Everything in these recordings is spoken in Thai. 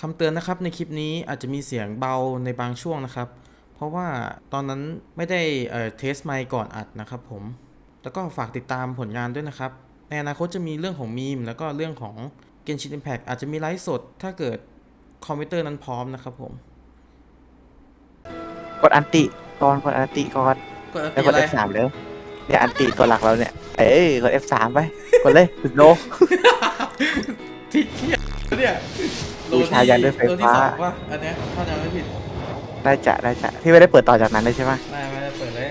คำเตือนนะครับในคลิปนี้อาจจะมีเสียงเบาในบางช่วงนะครับ เพราะว่าตอนนั้นไม่ได้เอ่อเทสไมค์ก่อนอัดนะครับผม แล้วก็ฝากติดตามผลงานด้วยนะครับ ในอนาคตจะมีเรื่องของมีม แล้วก็เรื่องของ Genshin Impact อาจจะมีไลฟ์สด ถ้าเกิดคอมพิวเตอร์นั้นพร้อมนะครับผม กดอันติก่อนกดอันติก่อนกดอันแล้วติกด อะไร F3 เลยเนี่ยอันติตัวหลักเราเนี่ย เอ้ยกด F3 ไปกดเลยสุดโล ที่เที่ยเนี่ย บูชายันด้วยไฟโลที่ฟ้าสองว่ะอันเนี้ยถ้าจำไม่ผิดได้จะได้จะพี่ไม่ได้เปิดต่อจากนั้นเลยใช่ไหมไม่ไม่ได้เปิดเลย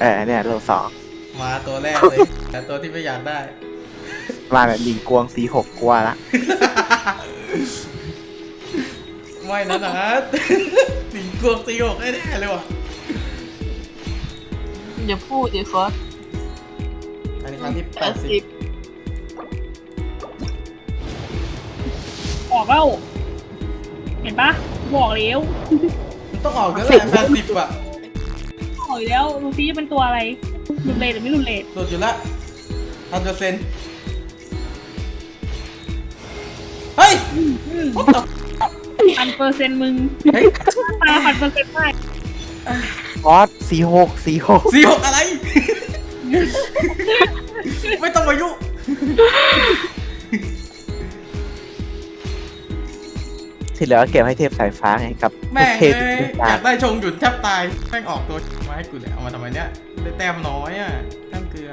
เออเนี่ยโลสองมาตัวแรกเลย แต่ตัวที่ไม่อยากได้ มาแบบลิงกวงสีหกกว่าละไม่นะนะสิงกวงตีหกแน่ๆเลยว่ะอย่าพูดดิคอสอันนี้ครั้งที่แปแปดดสิสิบ ออกแล้ว เห็นปะบอกแล้วมันต้องออกแล้วแหละแปดสิบอะออกอยู่แล้วดูซิเป็นตัวอะไรรุนเลทหรือไม่รุนเลทโดดอยู่ละพันเปอร์เซ็นต์เฮ้ย What the พันเปอร์เซ็นต์มึงเฮ้ยตาพันเปอร์เซ็นต์ได้คอสสีหกสีหกสี่หกอะไร ไม่ต้องมายุ ที่เหลือก็เก็บให้เทพสายฟ้าไงกับแม่งเทพเอ้ยที่อตายากได้ชงหยุดแทบตายแม่งออกตัวมาให้กูเลยเอามาทำไมเนี้ยได้แต้มน้อยอะแต้มเกลือ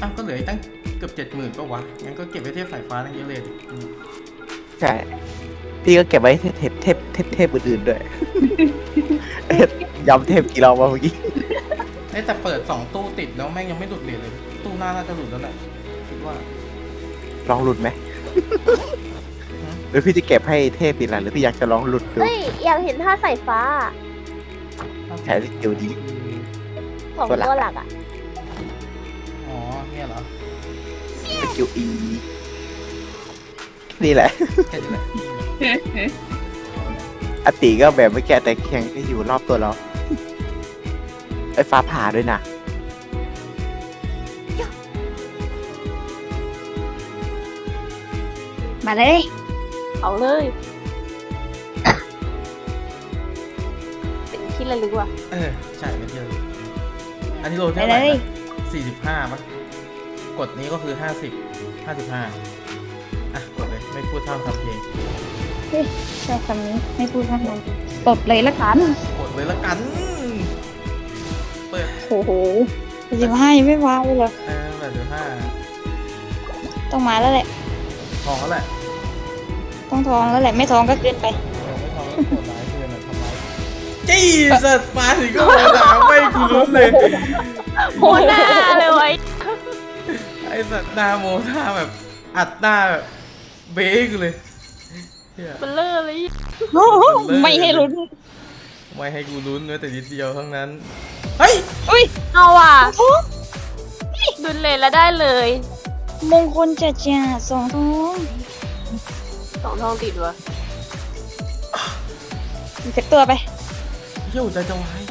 อ้าวก็เหลืออีกตั้งเกือบเจ็ดหมื่นก็วะงั้นก็เก็บไว้เทพสายฟ้าตั้งเยอะเลยดิอืมใช่พี่ก็เก็บไว้เทพเทพเทพเทพเทพอื่นๆด้วยเอ๊ะย้ำเทพกี่รอบวะเมื่อกี้เอ้ยแต่เปิดสองตู้ติดแล้วแม่งยังไม่หลุดเหรียญเลย ตู้หน้าน่าจะหลุดแล้วแหละคิดว่าลองหลุดไหมห รือพี่จะเก็บให้เทพอีกล่ะหรือพี่อยากจะลองหลุดดูเฮ้ยอยากเห็นท่าสายฟ้าใช้สกิลดีของส่วนหลัก ตัวหลักอะอ๋อเนี่ยเหรอสกิลอีนี่แหละ แค่นี้แหละอติก็แบบไม่แก่แต่แข็งก็อยู่รอบตัวเราไอ้ฟ้าผ่าด้วยนะมาเลย เอาเลย เป็นที่ระลึกว่ะ เออใช่เป็นเยอะอันนี้โลไปเท่าไหเลร่ยสี่สิบห้าป่ะกดนี้ก็คือห้าสิบห้าสิบห้าอะกดเลยไม่พูดท่ามทำเพลงใช่คำนี้ไม่พูดข้างในตดเลยละกันกดเลยละกันเปิดโอ้โหสิบห้ายังไม่มาเลยเหรอเออแบบสิบห้าต้องมาแล้วแหละทองแล้วแหละ ต้องทองแล้วแหละ ไม่ทองก็เกินไปเออไม่ทองแล้วโหดร้ายเกินอะทำร้ายจี้สัตว์มาถึงก็มาด่าไม่กูรู้เลย โหหน้าเลยไว้ไอ้สัตว์หน้าโมท่าแบบ อัดหน้าแบบเบ้กูเลยเหี้ยมันเลอะเลยไม่ให้ลุ้น ไม่ให้กูลุ้นเลยแต่นิดเดียวทั้งนั้น เฮ้ย อุ้ยเอาว่ะดุนเลยแล้วได้เลย มงคลจัดจ้าสองทอง สองทองติดว่ะอีกสักตัวไปเหี้ยหัวใจจะวาย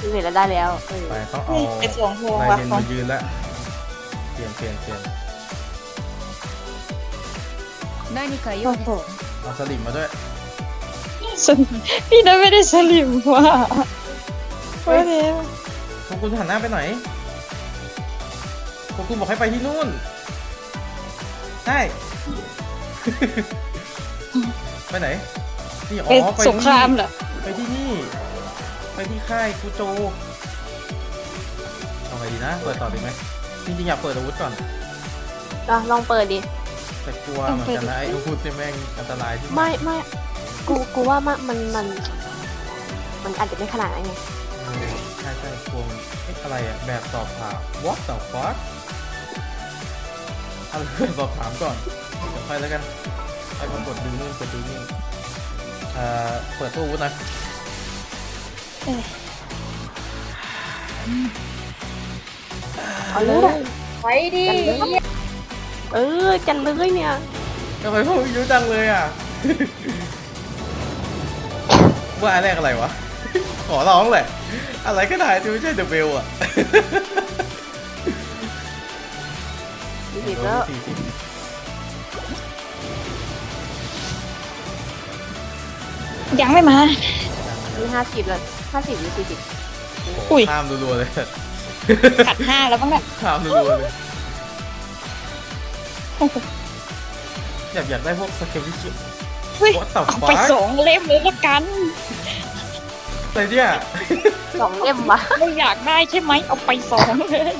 ดุนเลยแล้วได้แล้วเออไปต้องเอาเฮ้ยเป็นสองทองลายว่ะเมนของมายืนแล้วเปลี่ยนเปลี่ยนเปลี่ยนโอ้โหเอาสลิมมาด้วยสลิมพี่นั้นไม่ได้สลิมว่ะโอ้เดี๋ยวพวกคุณหันหน้าไปไหนพวกคุณบอกให้ไปที่นู่น ใช่ ไปไหน นี่อ๋เป็นอไปสงครามนี่เหรอ ไปที่นี่ ไปที่ค่ายกูโจเอาไงดีนะ เปิดต่อดีไหมจริงๆอยากเปิดอาวุธก่อน อะลองเปิดดิ แต่กลัวเหมือนกันนะไอ้อาวุธเนี่ยแม่งอันตรายที่ไม่ไม่กูกูว่ามันมันมัน มันอาจจะไม่ขนาดนั้นไงเออใช่ใช่กลัวมันเอ๊ะอะไรอะแบบสอบถาม what the fuck อะไรแบบสอบถามก่อนเดี๋ยวไปแล้วกันไปกดดูนู่นกดดูนี่เอ่อเปิดตู้อาวุธนะเอาเลยไปดิเออจันเลยเนี่ยทำไมพวกยุ่จังเลยอะ ว่าอันแรกอะไรวะ ขอร้องแหละ อะไรก็ได้ที่ไม่ใช่เดอะเบลอะีกแล้วยังไม่มา มีห้าสิบแล้วห้าสิบหรือสี่สิบอุ้ย ข้ามรัวๆเลยขัดห้าแล้วบ้างแบบข้ามรัวๆเลยอยากอยากได้พวกสเกลวิชิอุ้ย วัดต่อเอาไปสองเล่มเลยละกัน อะไรเนี่ยสองเล่มวะไม่อยากได้ใช่ไหมเอาไปสองเลย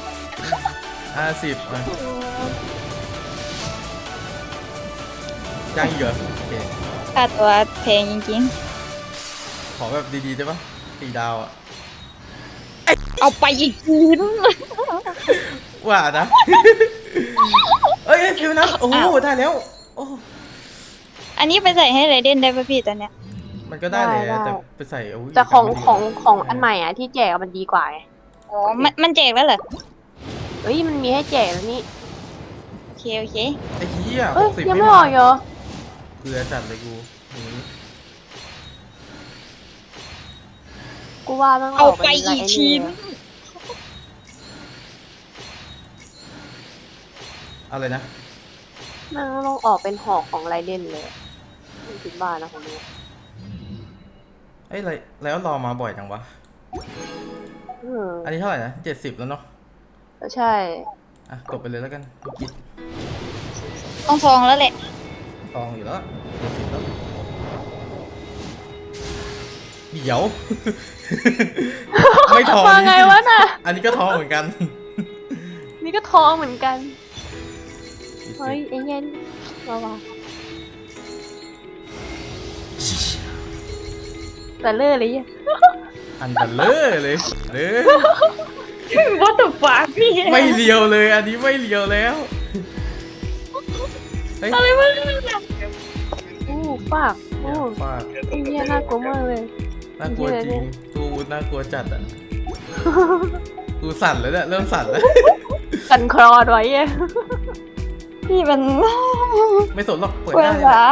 ห้าสิบ ยังอีกเหรอโอเคค่าตัวแพงจริงขอแบบดีๆได้ปะสี่ดาวอะๆ เอาไปอีกคืน ว่านะ เอ้ยเอ้ยฟิวนะโอ้โหอ้าว ได้แล้ว โอ้อันนี้ไปใส่ให้ไรเดนได้ป่ะพี่ตอนเนี้ย มันก็ได้แหละแต่ไปใส่โอ้ยแต่ของไม่ดีของของอันใหม่อะที่แจกอะมันดีกว่าไงอ๋อ มันมันแจกแล้วเหรอ เฮ้ยมันมีให้แจกแล้วนี่โอ เคโอเคไอ้เหี้ยเอ้หยกสิบยังไม่ไม่มาออกเหรอเกลือจัดเลยกูอย่างนี้กูว่าต้องเอาออกไปเป็นอีกทีไอ้นอะไรนะ มันต้องออกเป็นหอกของไรเดนเลยไม่คิดบ้านะของนี้เอ้ยอะไรแล้วรอมาบ่อยจังวะเอออันนี้เท่าไหร่นะเจ็ดสิบแล้วเนาะ ใช่ อะกดไปเลยแล้วกันไม่คิด ต้องทองแล้วแหละ ทองอยู่แล้วเจ็ดสิบแล้วเดี๋ยว ไม่ทองมาไงวะน่ะ อันนี้ก็ทองเหมือนกันนี่ก็ท้องเหมือนกัน40เฮ้ยไอ้เย็นระวังแต่เลื่อเลยเนี่ย อันเบลเลอร์เลยเด้อ What the fuck พี่ไม่เลียวเลย อันนี้ไม่เลียวแล้ว เฮ้ยอะไรวะอู้ปากอย่าอู้ฟาดไอ้เหี้ยน่ากลัวมากเลย น่ากลัวจริงเหี้ยตูน่ากลัวจัดอะกูสั่นแล้วเนี่ยเริ่มสั่นแล้ว กันคลอดไว้อะพี่มันไม่สนหรอกเปิดเวได้เลยลา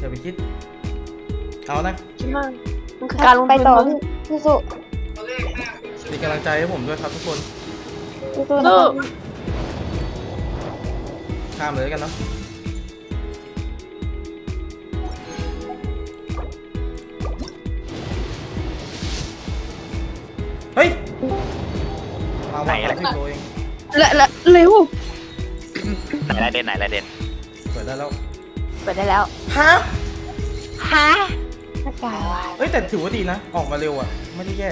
อย่าไปคิด เอานะคิดมากมันคือการลงไปทุนต่อมึงพี่สู้เป็นกำลังใจให้ผมด้วยครับทุกคนสู้สู้ นะสู้ข้ามเลยแล้วกันเนาะ เฮ้ยมาไหนวางอะไรที่โดเองและและเร็วไหนละเด่นไหนละเด่นเปิดได้แล้วเปิดได้แล้วฮะฮะหน้ากากว่ะเอ้ยแต่ถือว่าดีนะ ออกมาเร็วอะ ไม่ได้แย่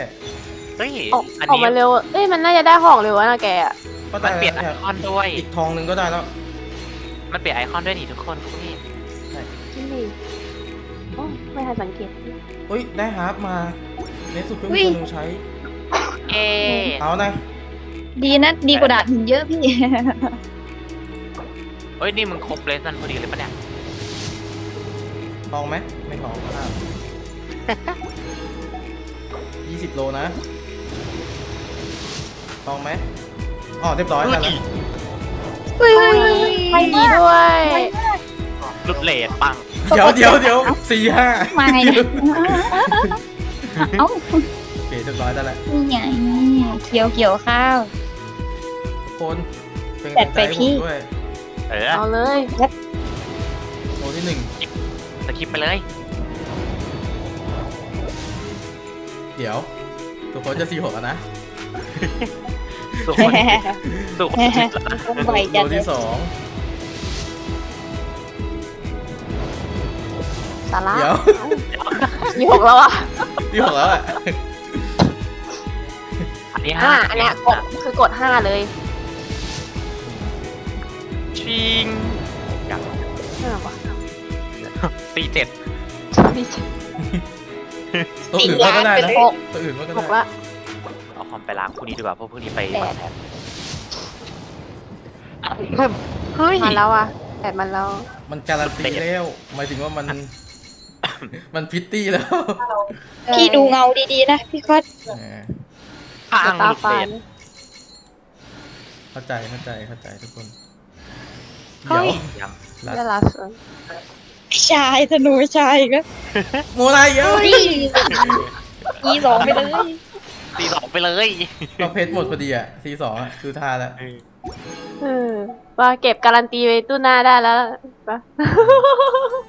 เฮ้ยออกอันออกนี้มาเร็วเอ้ยมันน่าจะได้ของเร็วนะแกอะก็มัได้นเปลี่ยนไอแล้วคอนด้วย อีกทองหนึ่งก็ได้แล้ว มันเปลี่ยนไอคอนด้วยนี่ทุกคนพวกนี้จริงดิโอ้ไม่ทันสังเกต เฮ้ย ได้ฮาร์ปมาในสุดเพิ่งอุ๊ยคนหนึงใช้ เอ๊ะเอานะดีนะดีกว่าดาบหินเยอะพี่เอ้ยนี่มึงครบเลสนั่นพอดีเลยปะเนี่ยทองไหมไม่ทองห้ายี่สิบโลนะทองไหมอ๋อเรียบร้อยแล้วนะเฮ้ยไม่ดีด้วยหลุดเลสปัง เดี๋ยวเดี๋ยวเดี๋ยวสี่ห้ามาไงเนี่ยเอ้าโอ เคเรียบร้อยได้แล้วนี่ไงเกี่ยวเกี่ยวข้าว ทุกคนเป็นจักำลัดงไปใจให้พี่ผมด้วยเออเอาเลยโลที่หนึ่งสกิปไปเลยเดี๋ยวทุกคนจะสี่หกแล้วนะสุขคนสุขคนผิดละต้องไหวจัดโลเลยที่สองสาระเดี๋ยวมีหกแล้วอะ ที่หกแล้วอะอั นนี้อ่าห้าอันเนี้ยกดคือกดห้าเลยชิงอย่างห้าวะสี่เจ็ดนี่ตัวอื่นว่าก็ได้นะหกตัวอื่นว่าก็หได้กละเอาคอมไปล้างพวกนี้ดีกว่าเพราะพวกนี้ไปแปดวางแผนเฮ้ยมาแล้วอะแปดมันแล้วมันการันตีแล้วหมายถึงว่ามันมันพิตตี้แล้วพี่ดูเงาดีๆนะพี่ก็เออ พังตาหลุดฟาเลนสเข้าใจเข้าใจเข้าใจทุกคนเฮ้เดี๋ยวยยังรัดได้ละส่วนชายธนูชายก็โมนาเยอะอีสองไปเลยสี่สองไปเลยเราเพชรหมดพอดีอะซีสองอะคือทาแล้วเออว่าเก็บการันตีไว้ตู้หน้าได้แล้วปะ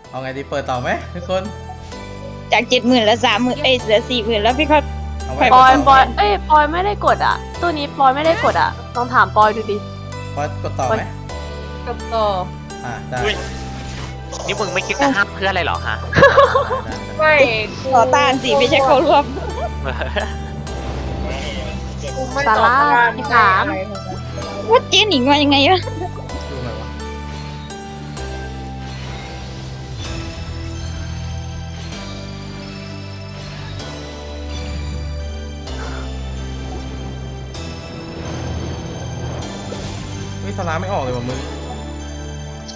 เอาไงดีเปิดต่อไหมทุกคนเจากเจ็ดหมื่นแล้วสามหมื่นเอ้ยเหลือสี่หมื่นแล้วพี่เขา เอาไว้ปอยก่นปอยเอ้ยปอยไม่ได้กดอะตู้นี้ปอยไม่ได้กดอะลองถามปอยดูดิ ปอยกดต่อไหมกดต่อ อ่าได้อุ้ยนี่มึงไม่คิดจะห้ามเพื่อนอะไรเหรอฮะได้ได้ไม่ต่อต้านสิไม่ใช่เขาร่วมกูไม่สาต่อระต้านที่สามอะไรทั้งนั้นว่าเจ๊หนิงมายังไงวะ ลาไม่ออกเลยว่ะมึง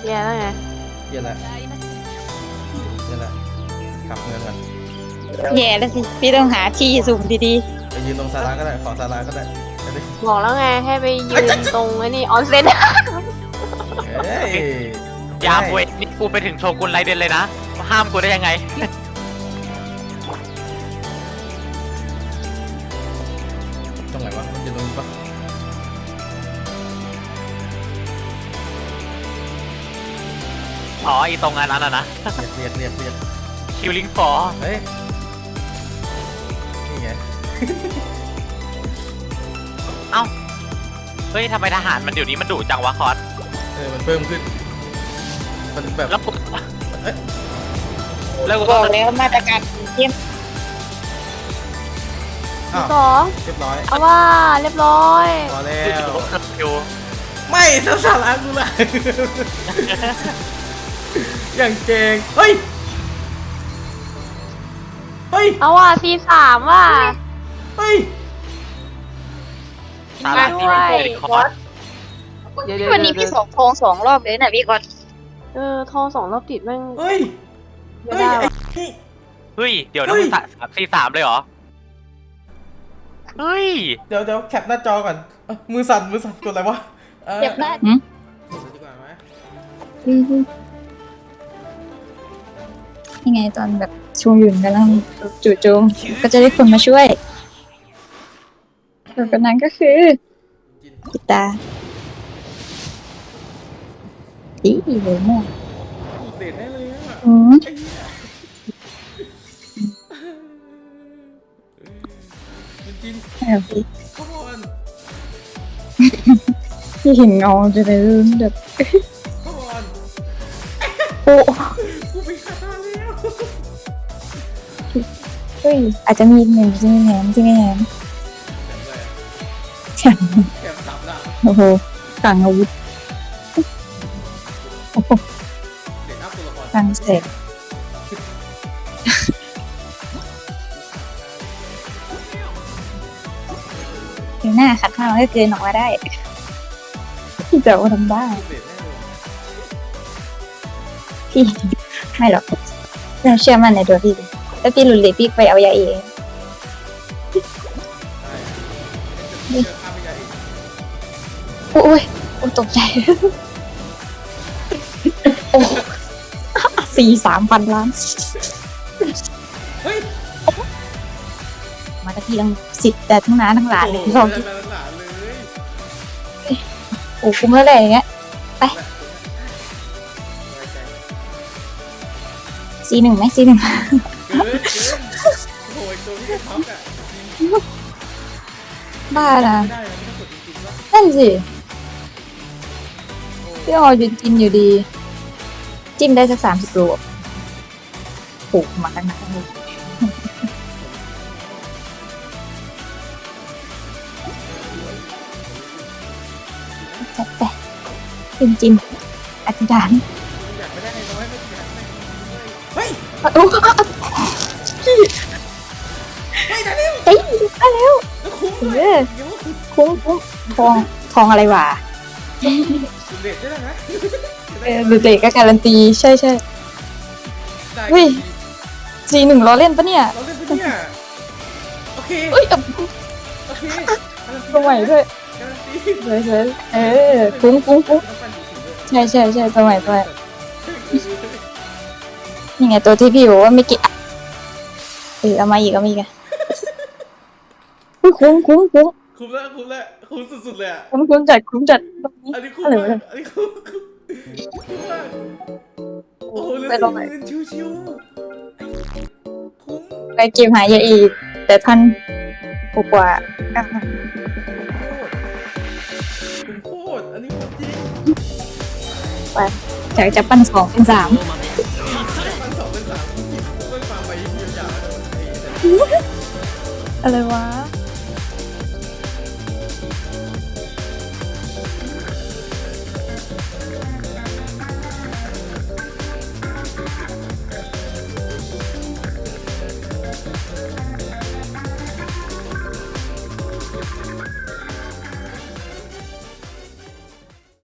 แย่แล้วไงเหี้ย็นแล้วเหี้ย็นแล้วกลับเมืองกันแย่แล้วสิ พี่ต้องหาที่สุ่มดีไปยืนตรงสาราก็ได้ขอสาราก็ได้จะได้บอกแล้วไงให้ไปยืนตรงไอ้นี่ออนเซ็นเฮ้ย ยามเว้ยนี่กูไปถึงโชกุนไรเดนเลยนะ ห้ามกูได้ยังไง อ๋อไอีตรงนั้นน่ะนะเรียกเรียกเรียกเรียกคิวลิงฟอร์เฮ้ย นี่ไง เอ้าเฮ้ยทำไมทหารมันเดี๋ยวนี้มันดุจังวะคอสเออ มันเพิ่มขึ้น มันแบบแล้วกูเอ้ยแล้วกูๆบอกแล้วมาตรการเยี่ยมอ้าวสองเรียบร้อยเอาว่าเรียบร้อย พอแล้ดูวคิวไม่สสาระกูละ อย่างเก่งเฮ้ย เฮ้ย เอาว่าซีสามว่าเฮ้ย สาระที่ไม่เคยได้คอร์สเดี๋ยวเดี๋ยววันนี้พี่สองทองสองรอบเลยนะพี่ก่อนเออทองสองรอบติดแม่งเฮ้ย ไม่เฮ้ยได้ไอ้ว่ะนี่เฮ้ย เดี๋ยวนะเฮ้ยมึงสะสามสี่สามเลยเหรอ เฮ้ย เดี๋ยวเดี๋ยวแคปหน้าจอก่อนเอ้ามือสั่นมือสั่นกดอะไรวะอ่อเจ็บหน้ากดเลยดีกว่าไหม ยังไงตอนแบบชูหยุนกำลังจู่โจมก็จะได้คนมาช่วยคนคนนั้นก็คือจินปิตาอีเลยม่วงเด็ดแน่เลยอะอืมไอ้เหี้ยมันจินเอาพี่ come on พี่เห็นเงาจะได้รู้แบบ come on โอ้ เฮ้ยอาจจะมีอีกหนึ่งจริงแหนมจริงแหนมแถมอะไรอะฉันแถมสามดาวโอ้โหต่างอาวุธโอ้โหเด็ดอัพตัวละครต่างเสร็จเดี๋ยวหน้าขัดข้าวให้เกินออกมาได้พี่จะเอาทำได้เด็ดแน่เลยพี่ไม่หรอกเราเชื่อมั่นในตัวพี่ ดิถ้าพี่หลุดเลยพี่ไปเอายาเองได้เจอข้ามไม่ได้อีกโอ้ยโอ้ยตกใจ โอ้สี่สามพันล้าน เฮ้ยมาตะกี้ทั้งสิบแต่ทั้งน้าทั้งหลานเลยโอ้โหเราได้มาหลานเลยโอ้คุ้มแล้วเลยอย่างเงี้ยไปสบายใจซีหนึ่งไหมซีหนึ่ง เกินเกินโอ้ยตัวที่ท็อปอะจริงบ้านะไม่ได้นะไม่ต้องกดจริงๆว่านั่นสิพี่ต้องเอาจรินอยู่ดี จิ้มได้สักสามสิบโลปลูกมาตั้งนานเลยจัดไปจิ้มจิ้มอธิษฐานอยากไม่ได้น้อยไม่อยากได้เฮ้ย โอ้ พี่เฮ้ยดานิลเฮ้ยได้แล้วแล้วคุ้มเอเลยอเดี๋ยวคุ้มคุ้มทองทองอะไรวะเด็ดได้แล้วนะเออหรือเด็กก็การันตีใช่ใช่ ได้เฮ้ยซีหนึ่งล้อเล่นปะเนี่ยเราเล่นไปเนี่ยโอเคเอ้ยเอาโอเคการันตีตัวใหม่ด้วยการันตีสวยสวยเออคุ้มคุ้มคุ้มต้องปั้นสีด้วยใช่ใช่ใช่ตัวใหม่ตัวใหม่นี่ไงตัวที่พี่บอกว่าไม่กี่อะ เออเอามาอีกเอามาอีกอะอุ๊ยคุ้มคุ้มคุ้มคุ้มแล้วคุ้มแล้วคุ้มสุดๆเลยอะ คุ้มคุ้มจัดคุ้มจัดตรงนี้อันนี้คุ้มอะไรมากวะเนี่ย อันนี้คุ้มคุ้มคุ้มมากโอ้โหเหลือไปตรงไหนสี่หมื่นชิวๆคุ้มไปเก็บหายาอีก แต่ท่านกกว่าอะคุณโคตร อันนี้จริงไปจากจะปั้นสองเป็นสามมัน อะไรวะ